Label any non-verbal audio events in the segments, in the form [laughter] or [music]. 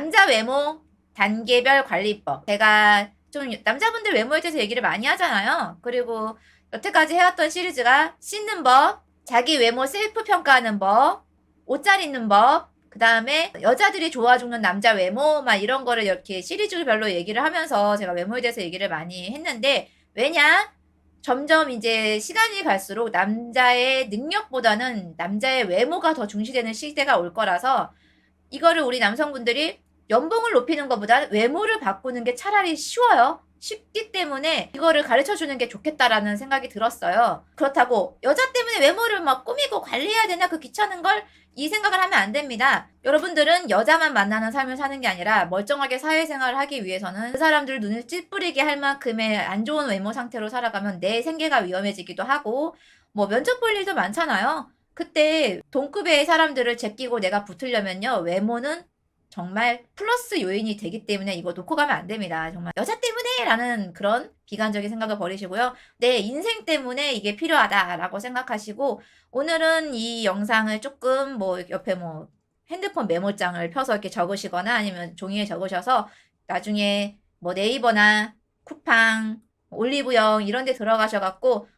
남자 외모 단계별 관리법. 제가 좀 남자분들 외모에 대해서 얘기를 많이 하잖아요. 그리고 여태까지 해왔던 시리즈가 씻는 법, 자기 외모 셀프 평가하는 법, 옷 잘 입는 법, 그 다음에 여자들이 좋아 죽는 남자 외모, 막 이런 거를 이렇게 시리즈별로 얘기를 하면서 제가 외모에 대해서 얘기를 많이 했는데, 왜냐? 점점 이제 시간이 갈수록 남자의 능력보다는 남자의 외모가 더 중시되는 시대가 올 거라서, 이거를 우리 남성분들이 연봉을 높이는 것보다 외모를 바꾸는 게 차라리 쉬워요. 쉽기 때문에 이거를 가르쳐 주는 게 좋겠다라는 생각이 들었어요. 그렇다고 여자 때문에 외모를 막 꾸미고 관리해야 되나 그 귀찮은 걸 이 생각을 하면 안 됩니다. 여러분들은 여자만 만나는 삶을 사는 게 아니라 멀쩡하게 사회생활을 하기 위해서는 그 사람들 눈을 찌푸리게 할 만큼의 안 좋은 외모 상태로 살아가면 내 생계가 위험해지기도 하고 뭐 면접 볼 일도 많잖아요. 그때 동급의 사람들을 제끼고 내가 붙으려면요. 외모는 정말 플러스 요인이 되기 때문에 이거 놓고 가면 안 됩니다. 정말 여자 때문에 라는 그런 비관적인 생각을 버리시고요. 내 인생 때문에 이게 필요하다라고 생각하시고 오늘은 이 영상을 조금 뭐 옆에 뭐 핸드폰 메모장을 펴서 이렇게 적으시거나 아니면 종이에 적으셔서 나중에 뭐 네이버나 쿠팡, 올리브영 이런 데 들어가셔갖고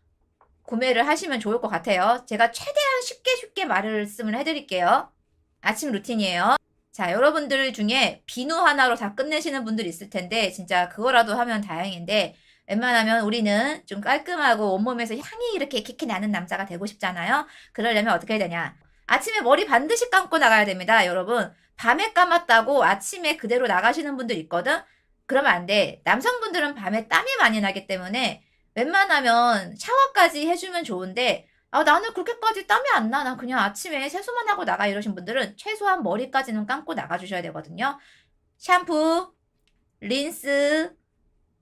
구매를 하시면 좋을 것 같아요. 제가 최대한 쉽게 쉽게 말씀을 해드릴게요. 아침 루틴이에요. 자, 여러분들 중에 비누 하나로 다 끝내시는 분들 있을 텐데, 진짜 그거라도 하면 다행인데, 웬만하면 우리는 좀 깔끔하고 온몸에서 향이 이렇게 킥킥 나는 남자가 되고 싶잖아요? 그러려면 어떻게 해야 되냐? 아침에 머리 반드시 감고 나가야 됩니다, 여러분. 밤에 감았다고 아침에 그대로 나가시는 분들 있거든? 그러면 안 돼. 남성분들은 밤에 땀이 많이 나기 때문에 웬만하면 샤워까지 해주면 좋은데, 아, 나는 그렇게까지 땀이 안 나. 난 그냥 아침에 세수만 하고 나가 이러신 분들은 최소한 머리까지는 감고 나가주셔야 되거든요. 샴푸, 린스,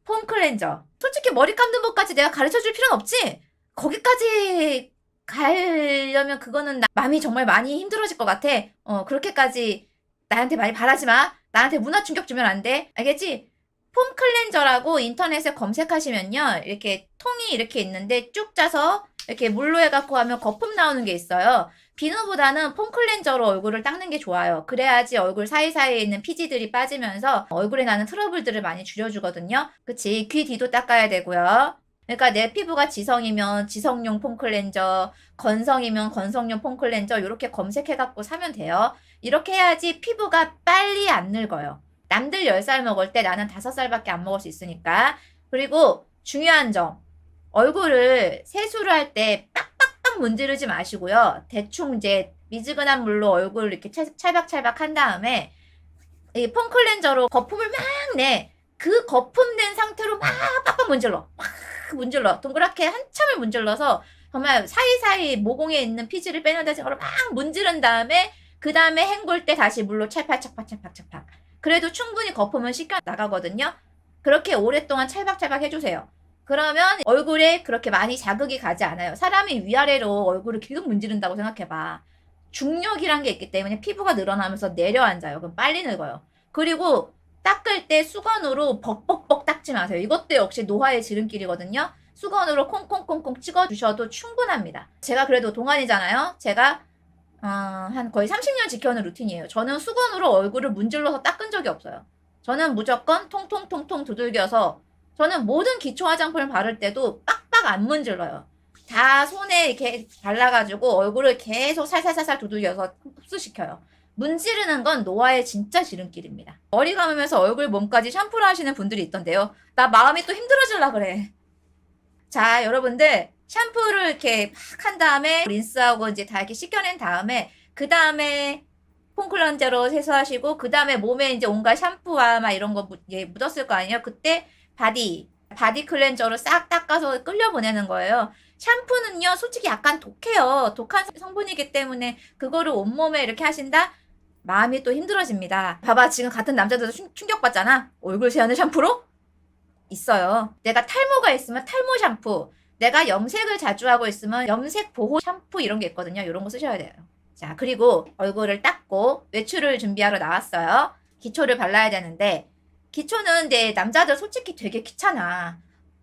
폼 클렌저. 솔직히 머리 감는 법까지 내가 가르쳐 줄 필요는 없지? 거기까지 가려면 그거는 나- 마음이 정말 많이 힘들어질 것 같아. 어, 그렇게까지 나한테 많이 바라지 마. 나한테 문화 충격 주면 안 돼. 알겠지? 폼 클렌저라고 인터넷에 검색하시면요. 이렇게 통이 이렇게 있는데 쭉 짜서 이렇게 물로 해갖고 하면 거품 나오는 게 있어요. 비누보다는 폼 클렌저로 얼굴을 닦는 게 좋아요. 그래야지 얼굴 사이사이에 있는 피지들이 빠지면서 얼굴에 나는 트러블들을 많이 줄여주거든요. 그치? 귀 뒤도 닦아야 되고요. 그러니까 내 피부가 지성이면 지성용 폼 클렌저, 건성이면 건성용 폼 클렌저 이렇게 검색해갖고 사면 돼요. 이렇게 해야지 피부가 빨리 안 늙어요. 남들 10살 먹을 때 나는 5살밖에 안 먹을 수 있으니까. 그리고 중요한 점. 얼굴을 세수를 할 때 빡빡빡 문지르지 마시고요. 대충 이제 미지근한 물로 얼굴 이렇게 찰- 찰박찰박 한 다음에 이 폼클렌저로 거품을 막 내. 그 거품된 상태로 막 빡빡 문질러. 막 문질러. 동그랗게 한참을 문질러서 정말 사이사이 모공에 있는 피지를 빼는데 저걸 막 문지른 다음에 그 다음에 헹굴 때 다시 물로 찰팍찰팍찰팍찰팍. 그래도 충분히 거품은 씻겨 나가거든요. 그렇게 오랫동안 찰박찰박 해주세요. 그러면 얼굴에 그렇게 많이 자극이 가지 않아요. 사람이 위아래로 얼굴을 계속 문지른다고 생각해봐. 중력이란 게 있기 때문에 피부가 늘어나면서 내려앉아요. 그럼 빨리 늙어요. 그리고 닦을 때 수건으로 벅벅벅 닦지 마세요. 이것도 역시 노화의 지름길이거든요. 수건으로 콩콩콩콩 찍어주셔도 충분합니다. 제가 그래도 동안이잖아요. 제가 어, 한 거의 30년 지켜오는 루틴이에요. 저는 수건으로 얼굴을 문질러서 닦은 적이 없어요. 저는 무조건 통통통통 두들겨서 저는 모든 기초 화장품을 바를 때도 빡빡 안 문질러요. 다 손에 이렇게 발라가지고 얼굴을 계속 살살살살 두들겨서 흡수시켜요. 문지르는 건 노화의 진짜 지름길입니다. 머리 감으면서 얼굴 몸까지 샴푸를 하시는 분들이 있던데요. 나 마음이 또 힘들어질라 그래. 자, 여러분들 샴푸를 이렇게 팍 한 다음에 린스하고 이제 다 이렇게 씻겨낸 다음에 그 다음에 폼클렌저로 세수하시고 그 다음에 몸에 이제 온갖 샴푸와 막 이런 거 묻- 예, 묻었을 거 아니에요. 그때 바디 바디 클렌저로 싹 닦아서 끌려 보내는 거예요. 샴푸는요, 솔직히 약간 독해요. 독한 성분이기 때문에 그거를 온몸에 이렇게 하신다? 마음이 또 힘들어집니다. 봐봐, 지금 같은 남자들도 충- 충격받잖아? 얼굴 세안을 샴푸로? 있어요. 내가 탈모가 있으면 탈모 샴푸. 내가 염색을 자주 하고 있으면 염색 보호 샴푸 이런 게 있거든요. 이런 거 쓰셔야 돼요. 자, 그리고 얼굴을 닦고 외출을 준비하러 나왔어요. 기초를 발라야 되는데, 기초는 이제 남자들 솔직히 되게 귀찮아.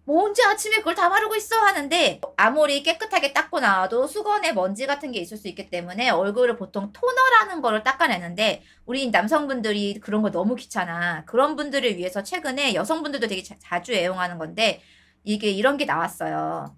뭐 언제 아침에 그걸 다 바르고 있어 하는데 아무리 깨끗하게 닦고 나와도 수건에 먼지 같은 게 있을 수 있기 때문에 얼굴을 보통 토너라는 거를 닦아내는데 우리 남성분들이 그런 거 너무 귀찮아. 그런 분들을 위해서 최근에 여성분들도 되게 자, 자주 애용하는 건데 이게 이런 게 나왔어요.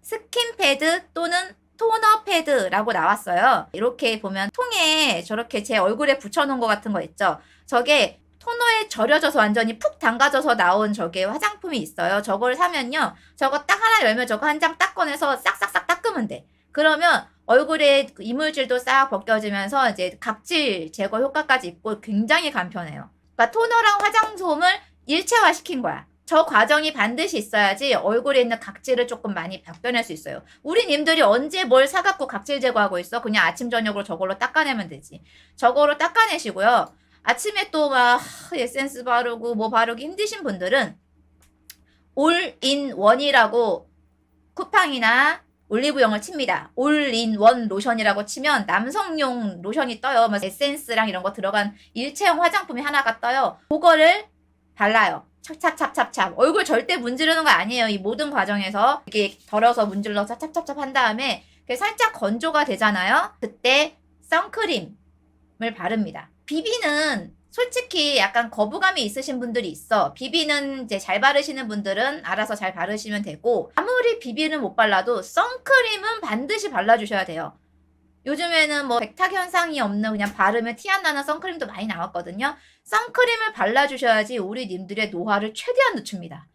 스킨 패드 또는 토너 패드라고 나왔어요. 이렇게 보면 통에 저렇게 제 얼굴에 붙여놓은 것 같은 거 있죠. 저게 토너에 절여져서 완전히 푹 담가져서 나온 저게 화장품이 있어요. 저걸 사면요. 저거 딱 하나 열면 저거 한 장 딱 꺼내서 싹싹싹 닦으면 돼. 그러면 얼굴에 그 이물질도 싹 벗겨지면서 이제 각질 제거 효과까지 있고 굉장히 간편해요. 그러니까 토너랑 화장솜을 일체화 시킨 거야. 저 과정이 반드시 있어야지 얼굴에 있는 각질을 조금 많이 벗겨낼 수 있어요. 우리 님들이 언제 뭘 사갖고 각질 제거하고 있어? 그냥 아침, 저녁으로 저걸로 닦아내면 되지. 저거로 닦아내시고요. 아침에 또 막 에센스 바르고 뭐 바르기 힘드신 분들은 올인원이라고 쿠팡이나 올리브영을 칩니다. 올인원 로션이라고 치면 남성용 로션이 떠요. 뭐 에센스랑 이런 거 들어간 일체형 화장품이 하나가 떠요. 그거를 발라요. 찹찹찹찹찹. 얼굴 절대 문지르는 거 아니에요. 이 모든 과정에서 이렇게 덜어서 문질러 찹찹찹찹 한 다음에 살짝 건조가 되잖아요. 그때 선크림을 바릅니다. 비비는 솔직히 약간 거부감이 있으신 분들이 있어. 비비는 이제 잘 바르시는 분들은 알아서 잘 바르시면 되고 아무리 비비는 못 발라도 선크림은 반드시 발라주셔야 돼요. 요즘에는 뭐 백탁 현상이 없는 그냥 바르면 티 안 나는 선크림도 많이 나왔거든요. 선크림을 발라주셔야지 우리 님들의 노화를 최대한 늦춥니다.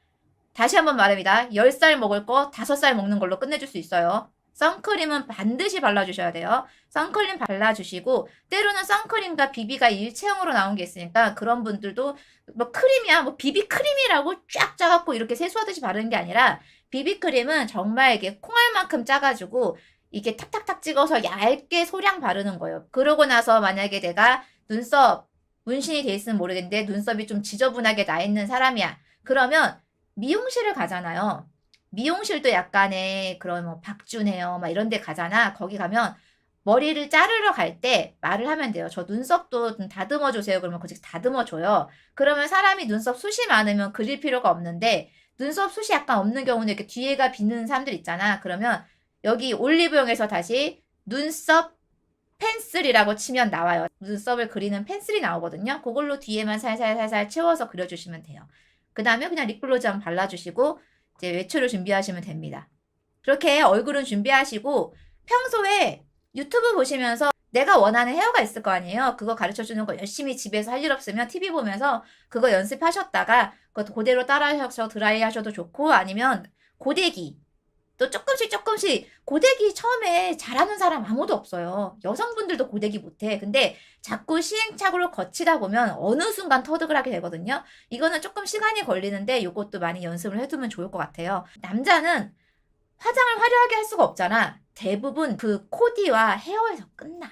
다시 한번 말합니다. 10살 먹을 거 5살 먹는 걸로 끝내줄 수 있어요. 선크림은 반드시 발라주셔야 돼요. 선크림 발라주시고 때로는 선크림과 비비가 일체형으로 나온 게 있으니까 그런 분들도 뭐 크림이야 뭐 비비 크림이라고 쫙 짜갖고 이렇게 세수하듯이 바르는 게 아니라 비비 크림은 정말 이게 콩알만큼 짜가지고 이게 탁탁탁 찍어서 얇게 소량 바르는 거예요. 그러고 나서 만약에 내가 눈썹 문신이 돼 있으면 모르겠는데 눈썹이 좀 지저분하게 나 있는 사람이야. 그러면 미용실을 가잖아요. 미용실도 약간의 그런 뭐 박준해요. 막 이런 데 가잖아. 거기 가면 머리를 자르러 갈 때 말을 하면 돼요. 저 눈썹도 좀 다듬어 주세요. 그러면 그직 다듬어 줘요. 그러면 사람이 눈썹 숱이 많으면 그릴 필요가 없는데 눈썹 숱이 약간 없는 경우는 이렇게 뒤에가 비는 사람들 있잖아. 그러면 여기 올리브영에서 다시 눈썹 펜슬이라고 치면 나와요. 눈썹을 그리는 펜슬이 나오거든요. 그걸로 뒤에만 살살살살 채워서 그려주시면 돼요. 그 다음에 그냥 립글로즈 발라주시고 이제 외출을 준비하시면 됩니다. 그렇게 얼굴은 준비하시고 평소에 유튜브 보시면서 내가 원하는 헤어가 있을 거 아니에요. 그거 가르쳐 주는 거 열심히 집에서 할 일 없으면 TV 보면서 그거 연습하셨다가 그거 그대로 따라 하셔서 드라이 하셔도 좋고 아니면 고데기 또 조금씩 조금씩 고데기 처음에 잘하는 사람 아무도 없어요. 여성분들도 고데기 못해. 근데 자꾸 시행착오를 거치다 보면 어느 순간 터득을 하게 되거든요. 이거는 조금 시간이 걸리는데 이것도 많이 연습을 해두면 좋을 것 같아요. 남자는 화장을 화려하게 할 수가 없잖아. 대부분 그 코디와 헤어에서 끝나.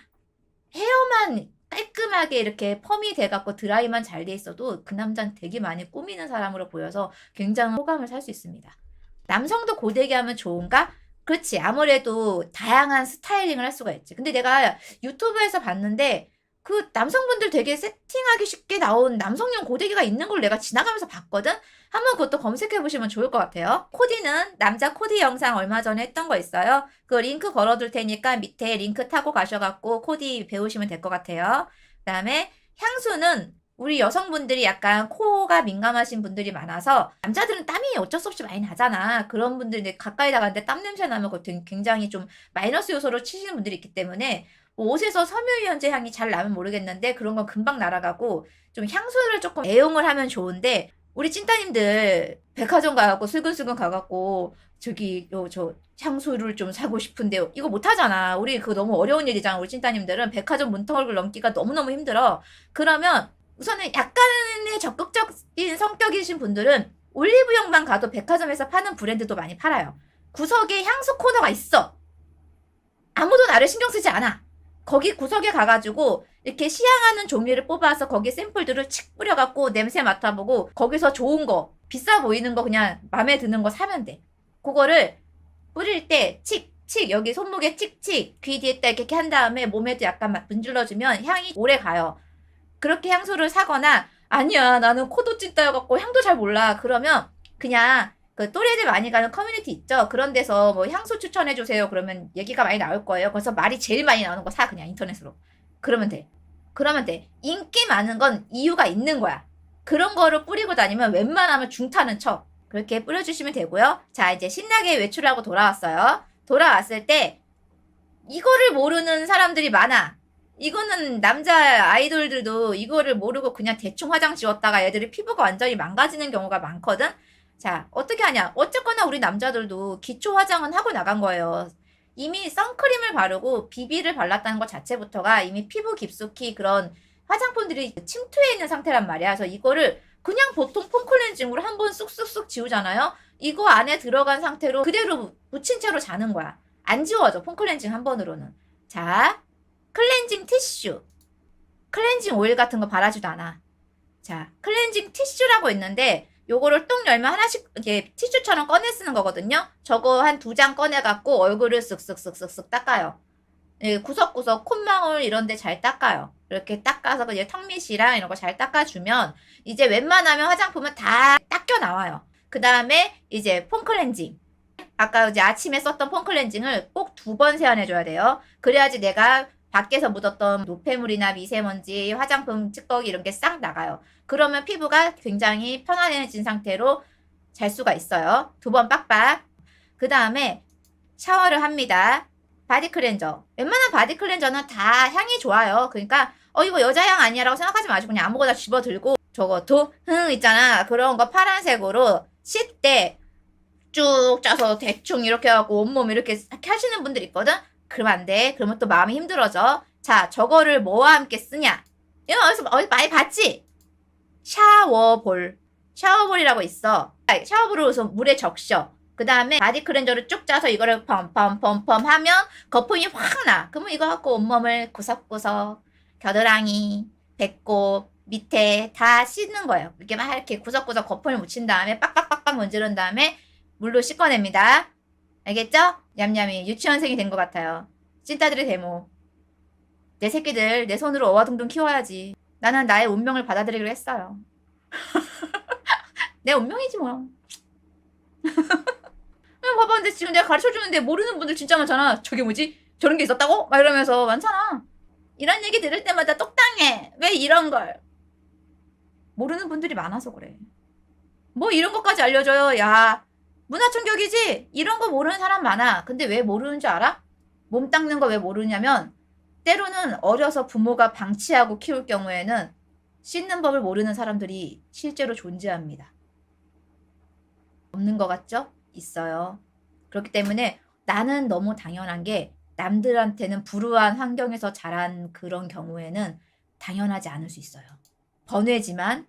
헤어만 깔끔하게 이렇게 펌이 돼갖고 드라이만 잘 돼 있어도 그 남자는 되게 많이 꾸미는 사람으로 보여서 굉장히 호감을 살 수 있습니다. 남성도 고데기 하면 좋은가? 그렇지. 아무래도 다양한 스타일링을 할 수가 있지. 근데 내가 유튜브에서 봤는데 그 남성분들 되게 세팅하기 쉽게 나온 남성용 고데기가 있는 걸 내가 지나가면서 봤거든? 한번 그것도 검색해 보시면 좋을 것 같아요. 코디는 남자 코디 영상 얼마 전에 했던 거 있어요. 그 링크 걸어 둘 테니까 밑에 링크 타고 가셔갖고 코디 배우시면 될 것 같아요. 그 다음에 향수는 우리 여성분들이 약간 코가 민감하신 분들이 많아서 남자들은 땀이 어쩔 수 없이 많이 나잖아. 그런 분들 이제 가까이 나가는데 땀 냄새 나면 그거 굉장히 좀 마이너스 요소로 치시는 분들이 있기 때문에 뭐 옷에서 섬유유연제 향이 잘 나면 모르겠는데 그런 건 금방 날아가고 좀 향수를 조금 애용을 하면 좋은데 우리 찐따님들 백화점 가갖고 슬근슬근 가갖고 저기 요 저 향수를 좀 사고 싶은데 이거 못하잖아. 우리 그거 너무 어려운 일이잖아. 우리 찐따님들은 백화점 문턱을 넘기가 너무너무 힘들어. 그러면 우선은 약간의 적극적인 성격이신 분들은 올리브영만 가도 백화점에서 파는 브랜드도 많이 팔아요. 구석에 향수 코너가 있어. 아무도 나를 신경 쓰지 않아. 거기 구석에 가가지고 이렇게 시향하는 종류를 뽑아서 거기 샘플들을 칙 뿌려갖고 냄새 맡아보고 거기서 좋은 거 비싸 보이는 거 그냥 마음에 드는 거 사면 돼. 그거를 뿌릴 때 칙, 칙 여기 손목에 칙 칙 귀 뒤에다 이렇게 한 다음에 몸에도 약간 막 문질러주면 향이 오래 가요. 그렇게 향수를 사거나 아니야 나는 코도 찐따여갖고 향도 잘 몰라 그러면 그냥 그그 또래들 많이 가는 커뮤니티 있죠. 그런 데서 뭐 향수 추천해 주세요. 그러면 얘기가 많이 나올 거예요. 그래서 말이 제일 많이 나오는 거 사 그냥 인터넷으로. 그러면 돼. 그러면 돼. 인기 많은 건 이유가 있는 거야. 그런 거를 뿌리고 다니면 웬만하면 중타는 쳐. 그렇게 뿌려주시면 되고요. 자, 이제 신나게 외출하고 돌아왔어요. 돌아왔을 때 이거를 모르는 사람들이 많아. 이거는 남자 아이돌들도 이거를 모르고 그냥 대충 화장 지웠다가 애들이 피부가 완전히 망가지는 경우가 많거든. 자, 어떻게 하냐? 어쨌거나 우리 남자들도 기초 화장은 하고 나간 거예요. 이미 선크림을 바르고 비비를 발랐다는 것 자체부터가 이미 피부 깊숙이 그런 화장품들이 침투해 있는 상태란 말이야. 그래서 이거를 그냥 보통 폼 클렌징으로 한 번 쑥쑥쑥 지우잖아요. 이거 안에 들어간 상태로 그대로 묻힌 채로 자는 거야. 안 지워져. 폼 클렌징 한 번으로는. 자, 클렌징 티슈. 클렌징 오일 같은 거 바라지도 않아. 자, 클렌징 티슈라고 있는데 요거를 똥 열면 하나씩 이렇게 티슈처럼 꺼내 쓰는 거거든요. 저거 한 두 장 꺼내 갖고 얼굴을 쓱쓱쓱쓱쓱 닦아요. 예, 구석구석 콧망울 이런 데 잘 닦아요. 이렇게 닦아서 이제 턱밑이랑 이런 거 잘 닦아주면 이제 웬만하면 화장품은 다 닦여 나와요. 그 다음에 이제 폼 클렌징. 아까 이제 아침에 썼던 폼 클렌징을 꼭 두 번 세안해줘야 돼요. 그래야지 내가 밖에서 묻었던 노폐물이나 미세먼지, 화장품 찌꺼기 이런 게 싹 나가요. 그러면 피부가 굉장히 편안해진 상태로 잘 수가 있어요. 두 번 빡빡. 그 다음에 샤워를 합니다. 바디 클렌저. 웬만한 바디 클렌저는 다 향이 좋아요. 그러니까 어 이거 여자 향 아니야라고 생각하지 마시고 그냥 아무거나 집어 들고 저거 도흥 있잖아. 그런 거 파란색으로 씻때쭉 짜서 대충 이렇게 하고 온몸 이렇게 하시는 분들 있거든. 그러면 안 돼. 그러면 또 마음이 힘들어져. 자, 저거를 뭐와 함께 쓰냐? 이거 어디서 어디 많이 봤지? 샤워볼. 샤워볼이라고 있어. 아, 샤워볼을 우선 물에 적셔. 그 다음에 바디 클렌저를 쭉 짜서 이거를 펌펌펌펌 하면 거품이 확 나. 그러면 이거 갖고 온몸을 구석구석, 겨드랑이, 배꼽, 밑에 다 씻는 거예요. 이렇게 막 이렇게 구석구석 거품을 묻힌 다음에 빡빡빡빡 문지른 다음에 물로 씻어냅니다. 알겠죠? 냠냠이 유치원생이 된 것 같아요. 찐따들의 데모. 내 새끼들 내 손으로 어와둥둥 키워야지. 나는 나의 운명을 받아들이기로 했어요. [laughs] 내 운명이지 뭐. [laughs] 봐봐, 근데 지금 내가 가르쳐 주는데 모르는 분들 진짜 많잖아. 저게 뭐지? 저런 게 있었다고? 막 이러면서 많잖아. 이런 얘기 들을 때마다 똑당해. 왜 이런 걸? 모르는 분들이 많아서 그래. 뭐 이런 것까지 알려줘요. 야, 문화 충격이지? 이런 거 모르는 사람 많아. 근데 왜 모르는 줄 알아? 몸 닦는 거 왜 모르냐면 때로는 어려서 부모가 방치하고 키울 경우에는 씻는 법을 모르는 사람들이 실제로 존재합니다. 없는 것 같죠? 있어요. 그렇기 때문에 나는 너무 당연한 게 남들한테는 불우한 환경에서 자란 그런 경우에는 당연하지 않을 수 있어요. 번외지만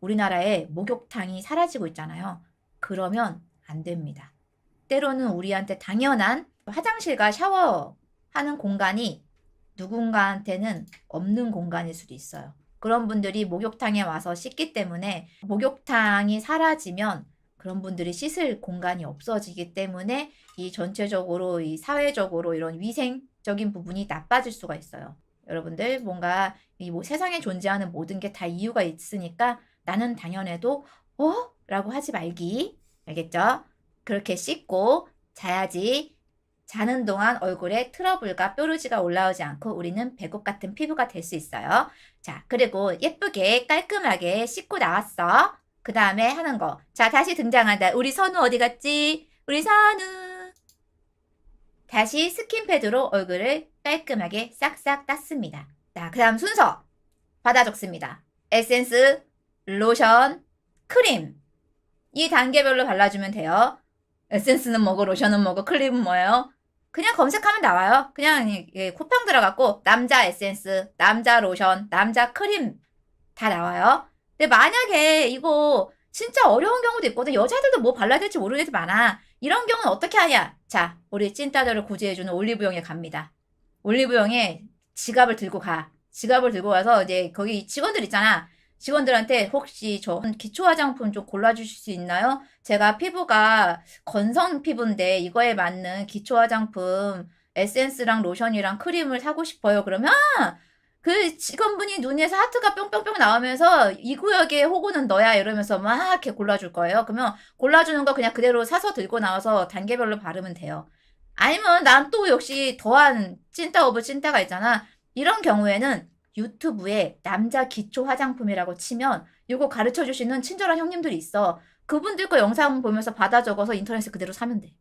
우리나라에 목욕탕이 사라지고 있잖아요. 그러면 안 됩니다. 때로는 우리한테 당연한 화장실과 샤워하는 공간이 누군가한테는 없는 공간일 수도 있어요. 그런 분들이 목욕탕에 와서 씻기 때문에 목욕탕이 사라지면 그런 분들이 씻을 공간이 없어지기 때문에 이 전체적으로 이 사회적으로 이런 위생적인 부분이 나빠질 수가 있어요. 여러분들 뭔가 이 뭐 세상에 존재하는 모든 게 다 이유가 있으니까 나는 당연해도 어? 라고 하지 말기. 알겠죠? 그렇게 씻고 자야지 자는 동안 얼굴에 트러블과 뾰루지가 올라오지 않고 우리는 배꼽 같은 피부가 될 수 있어요. 자, 그리고 예쁘게 깔끔하게 씻고 나왔어. 그 다음에 하는 거. 자, 다시 등장한다. 우리 선우 어디 갔지? 우리 선우. 다시 스킨패드로 얼굴을 깔끔하게 싹싹 땄습니다. 자, 그 다음 순서. 받아 적습니다. 에센스, 로션, 크림. 이 단계별로 발라주면 돼요. 에센스는 뭐고, 로션은 뭐고, 크림은 뭐예요? 그냥 검색하면 나와요. 그냥 예, 쿠팡 들어갔고, 남자 에센스, 남자 로션, 남자 크림 다 나와요. 근데 만약에 이거 진짜 어려운 경우도 있거든. 여자들도 뭐 발라야 될지 모르는 애들 많아. 이런 경우는 어떻게 하냐? 자, 우리 찐따들을 구제해주는 올리브영에 갑니다. 올리브영에 지갑을 들고 가. 지갑을 들고 가서 이제 거기 직원들 있잖아. 직원들한테 혹시 저 기초 화장품 좀 골라주실 수 있나요? 제가 피부가 건성 피부인데 이거에 맞는 기초 화장품 에센스랑 로션이랑 크림을 사고 싶어요. 그러면 그 직원분이 눈에서 하트가 뿅뿅뿅 나오면서 이 구역의 호구는 너야 이러면서 막 이렇게 골라줄 거예요. 그러면 골라주는 거 그냥 그대로 사서 들고 나와서 단계별로 바르면 돼요. 아니면 난 또 역시 더한 찐따 오브 찐따가 있잖아. 이런 경우에는 유튜브에 남자 기초 화장품이라고 치면 이거 가르쳐 주시는 친절한 형님들이 있어. 그분들 거 영상 보면서 받아 적어서 인터넷에 그대로 사면 돼.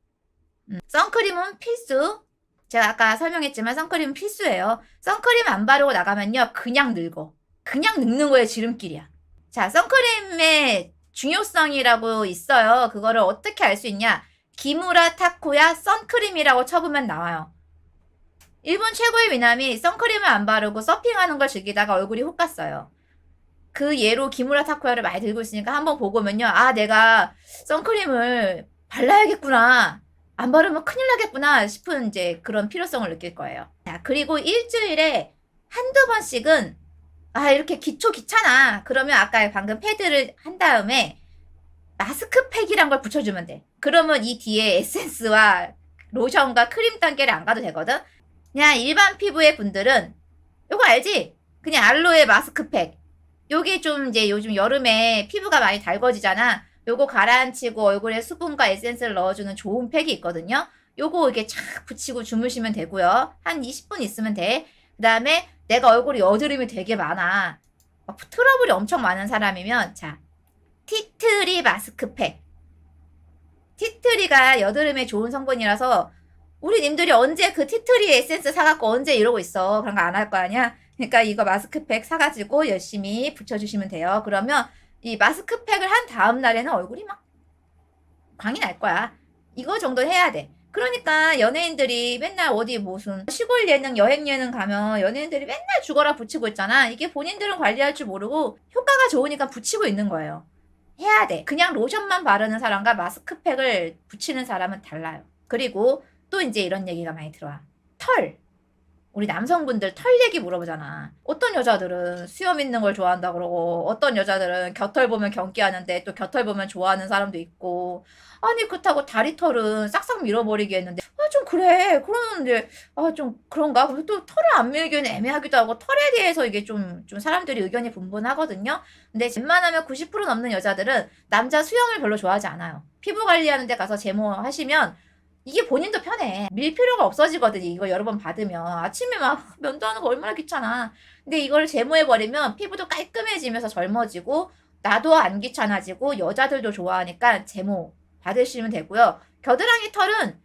음, 선크림은 필수. 제가 아까 설명했지만 선크림은 필수예요. 선크림 안 바르고 나가면요. 그냥 늙어. 그냥 늙는 거에 지름길이야. 자, 선크림의 중요성이라고 있어요. 그거를 어떻게 알 수 있냐? 기무라 타코야 선크림이라고 쳐보면 나와요. 일본 최고의 미남이 선크림을 안 바르고 서핑하는 걸 즐기다가 얼굴이 훅 갔어요. 그 예로 기무라 타코야를 많이 들고 있으니까 한번 보고면요. 아, 내가 선크림을 발라야겠구나. 안 바르면 큰일 나겠구나 싶은 이제 그런 필요성을 느낄 거예요. 자, 그리고 일주일에 한두 번씩은 아, 이렇게 기초 귀찮아. 그러면 아까 방금 패드를 한 다음에 마스크팩이란 걸 붙여주면 돼. 그러면 이 뒤에 에센스와 로션과 크림 단계를 안 가도 되거든? 그냥 일반 피부의 분들은 이거 알지? 그냥 알로에 마스크팩. 요게 좀 이제 요즘 여름에 피부가 많이 달궈지잖아. 요거 가라앉히고 얼굴에 수분과 에센스를 넣어주는 좋은 팩이 있거든요. 요거 이렇게 착 붙이고 주무시면 되고요. 한 20분 있으면 돼. 그 다음에 내가 얼굴에 여드름이 되게 많아. 막 트러블이 엄청 많은 사람이면 자 티트리 마스크팩. 티트리가 여드름에 좋은 성분이라서 우리 님들이 언제 그 티트리 에센스 사갖고 언제 이러고 있어. 그런 거 안 할 거 아니야? 그러니까 이거 마스크팩 사가지고 열심히 붙여주시면 돼요. 그러면 이 마스크팩을 한 다음 날에는 얼굴이 막 광이 날 거야. 이거 정도 해야 돼. 그러니까 연예인들이 맨날 어디 무슨 시골 예능, 여행 예능 가면 연예인들이 맨날 죽어라 붙이고 있잖아. 이게 본인들은 관리할 줄 모르고 효과가 좋으니까 붙이고 있는 거예요. 해야 돼. 그냥 로션만 바르는 사람과 마스크팩을 붙이는 사람은 달라요. 그리고 또 이제 이런 얘기가 많이 들어와. 털. 우리 남성분들 털 얘기 물어보잖아. 어떤 여자들은 수염 있는 걸 좋아한다 그러고 어떤 여자들은 겨털 보면 경기하는데 또 겨털 보면 좋아하는 사람도 있고 아니 그렇다고 다리 털은 싹싹 밀어버리기 했는데 아 좀 그래 그러는데 아 좀 그런가 그리고 또 털을 안 밀기는 애매하기도 하고 털에 대해서 이게 좀 좀 사람들이 의견이 분분하거든요 근데 웬만하면 90% 넘는 여자들은 남자 수염을 별로 좋아하지 않아요 피부 관리하는 데 가서 제모 하시면 이게 본인도 편해. 밀 필요가 없어지거든. 이거 여러 번 받으면. 아침에 막 [laughs] 면도하는 거 얼마나 귀찮아. 근데 이걸 제모해버리면 피부도 깔끔해지면서 젊어지고, 나도 안 귀찮아지고, 여자들도 좋아하니까 제모 받으시면 되고요. 겨드랑이 털은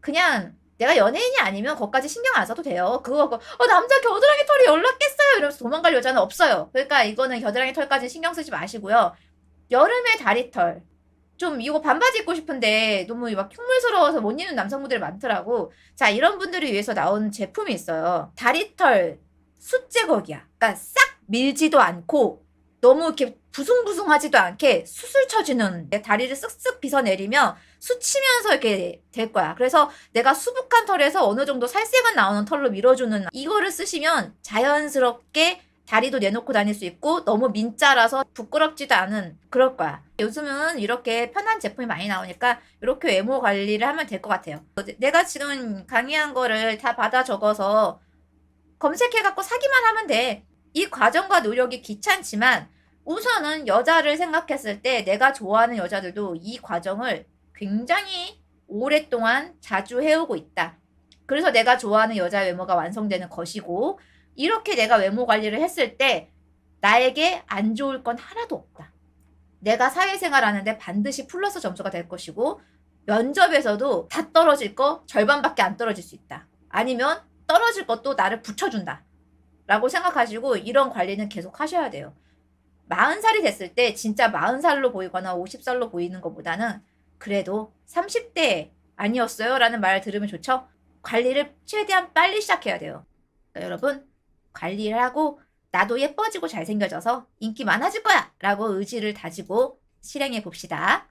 그냥 내가 연예인이 아니면 거기까지 신경 안 써도 돼요. 그거, 어, 남자 겨드랑이 털이 연락했어요. 이러면서 도망갈 여자는 없어요. 그러니까 이거는 겨드랑이 털까지 신경 쓰지 마시고요. 여름에 다리털. 좀 이거 반바지 입고 싶은데 너무 막 흉물스러워서 못 입는 남성 분들이 많더라고. 자, 이런 분들을 위해서 나온 제품이 있어요. 다리털 숫제거기야. 그러니까 싹 밀지도 않고 너무 이렇게 부숭부숭하지도 않게 수술 쳐주는 내 다리를 쓱쓱 빗어내리면 수치면서 이렇게 될 거야. 그래서 내가 수북한 털에서 어느 정도 살색은 나오는 털로 밀어주는 이거를 쓰시면 자연스럽게 다리도 내놓고 다닐 수 있고 너무 민자라서 부끄럽지도 않은 그럴 거야. 요즘은 이렇게 편한 제품이 많이 나오니까 이렇게 외모 관리를 하면 될 것 같아요. 내가 지금 강의한 거를 다 받아 적어서 검색해갖고 사기만 하면 돼. 이 과정과 노력이 귀찮지만 우선은 여자를 생각했을 때 내가 좋아하는 여자들도 이 과정을 굉장히 오랫동안 자주 해오고 있다. 그래서 내가 좋아하는 여자 외모가 완성되는 것이고 이렇게 내가 외모 관리를 했을 때 나에게 안 좋을 건 하나도 없다. 내가 사회생활 하는데 반드시 플러스 점수가 될 것이고 면접에서도 다 떨어질 거 절반밖에 안 떨어질 수 있다. 아니면 떨어질 것도 나를 붙여준다. 라고 생각하시고 이런 관리는 계속 하셔야 돼요. 40살이 됐을 때 진짜 40살로 보이거나 50살로 보이는 것보다는 그래도 30대 아니었어요? 라는 말을 들으면 좋죠? 관리를 최대한 빨리 시작해야 돼요. 그러니까 여러분, 관리를 하고 나도 예뻐지고 잘생겨져서 인기 많아질 거야! 라고 의지를 다지고 실행해 봅시다.